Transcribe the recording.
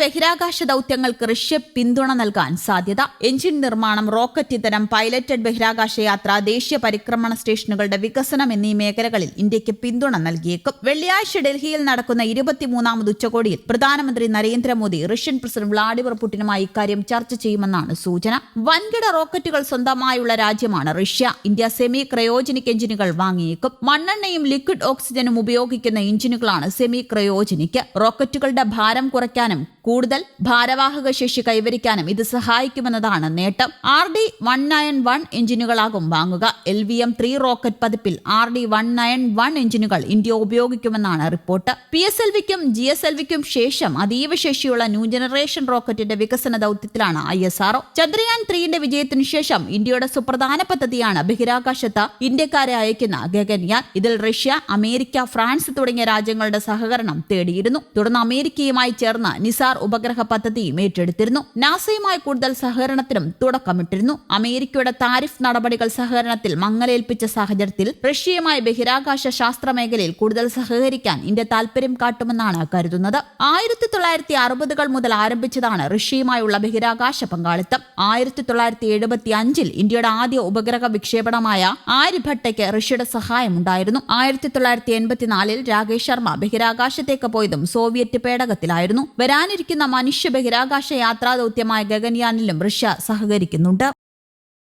ബഹിരാകാശ ദൌത്യങ്ങൾക്ക് റഷ്യ പിന്തുണ നൽകാൻ സാധ്യത. എഞ്ചിൻ നിർമ്മാണം റോക്കറ്റ് ഇത്തരം പൈലറ്റഡ് ബഹിരാകാശ യാത്ര ദേശീയ പരിക്രമണ സ്റ്റേഷനുകളുടെ വികസനം എന്നീ മേഖലകളിൽ ഇന്ത്യയ്ക്ക് പിന്തുണ നൽകിയേക്കും. വെള്ളിയാഴ്ച ഡൽഹിയിൽ നടക്കുന്ന ഇരുപത്തിമൂന്നാമത് ഉച്ചകോടിയിൽ പ്രധാനമന്ത്രി നരേന്ദ്രമോദി റഷ്യൻ പ്രസിഡന്റ് വ്ളാഡിമിർ പുടിനുമായി ഇക്കാര്യം ചർച്ച ചെയ്യുമെന്നാണ് സൂചന. വൻകിട റോക്കറ്റുകൾ സ്വന്തമായുള്ള രാജ്യമാണ് റഷ്യ. ഇന്ത്യ സെമി ക്രയോജനിക് എഞ്ചിനുകൾ വാങ്ങിയേക്കും. മണ്ണെണ്ണയും ലിക്വിഡ് ഓക്സിജനും ഉപയോഗിക്കുന്ന എഞ്ചിനുകളാണ് സെമി ക്രയോജനിക് റോക്കറ്റുകളുടെ ഭാരം കുറയ്ക്കാനും കൂടുതൽ ഭാരവാഹക ശേഷി കൈവരിക്കാനും ഇത് സഹായിക്കുമെന്നതാണ് നേട്ടം. R D one nine one എഞ്ചിനുകളാകും വാങ്ങുക. L V M three rocket പതിപ്പിൽ R D one nine one എഞ്ചിനുകൾ ഇന്ത്യ ഉപയോഗിക്കുമെന്നാണ് റിപ്പോർട്ട്. പി എസ് എൽ വിക്കും ജി എസ് എൽ വിക്കും ശേഷം അതീവ ശേഷിയുള്ള ന്യൂ ജനറേഷൻ റോക്കറ്റിന്റെ വികസന ദൌത്യത്തിലാണ് I S R O Chandrayaan ത്രീയുടെ വിജയത്തിനു ശേഷം ഇന്ത്യയുടെ സുപ്രധാന പദ്ധതിയാണ് ബഹിരാകാശത്ത് ഇന്ത്യക്കാരെ അയക്കുന്ന ഗഗൻയാൻ. ഇതിൽ റഷ്യ അമേരിക്ക ഫ്രാൻസ് തുടങ്ങിയ രാജ്യങ്ങളുടെ സഹകരണം തേടിയിരുന്നു. തുടർന്ന് അമേരിക്കയുമായി ചേർന്ന് നിസാർ ഉപഗ്രഹ പദ്ധതിയും ഏറ്റെടുത്തിരുന്നു. നാസയുമായി കൂടുതൽ സഹകരണത്തിനും തുടക്കമിട്ടിരുന്നു. അമേരിക്കയുടെ താരിഫ് നടപടികൾ സഹകരണത്തിൽ മങ്ങലേൽപ്പിച്ച സാഹചര്യത്തിൽ റഷ്യയുമായി ബഹിരാകാശ ശാസ്ത്ര മേഖലയിൽ കൂടുതൽ സഹകരിക്കാൻ ഇന്ത്യ താൽപര്യം കാട്ടുമെന്നാണ് കരുതുന്നത്. ആയിരത്തി തൊള്ളായിരത്തി അറുപതുകൾ മുതൽ ആരംഭിച്ചതാണ് റഷ്യയുമായുള്ള ബഹിരാകാശ പങ്കാളിത്തം. ആയിരത്തി തൊള്ളായിരത്തി എഴുപത്തി അഞ്ചിൽ ഇന്ത്യയുടെ ആദ്യ ഉപഗ്രഹ വിക്ഷേപണമായ ആര്യഭട്ടയ്ക്ക് റഷ്യയുടെ സഹായം ഉണ്ടായിരുന്നു. ആയിരത്തി തൊള്ളായിരത്തി എൺപത്തിനാലിൽ രാകേഷ് ശർമ്മ ബഹിരാകാശത്തേക്ക് പോയതും സോവിയറ്റ് പേടകത്തിലായിരുന്നു. വരാനിരിക്കുന്ന മനുഷ്യ ബഹിരാകാശ യാത്രാ ദൗത്യമായ ഗഗൻയാനിലും റഷ്യ സഹകരിക്കുന്നുണ്ട്.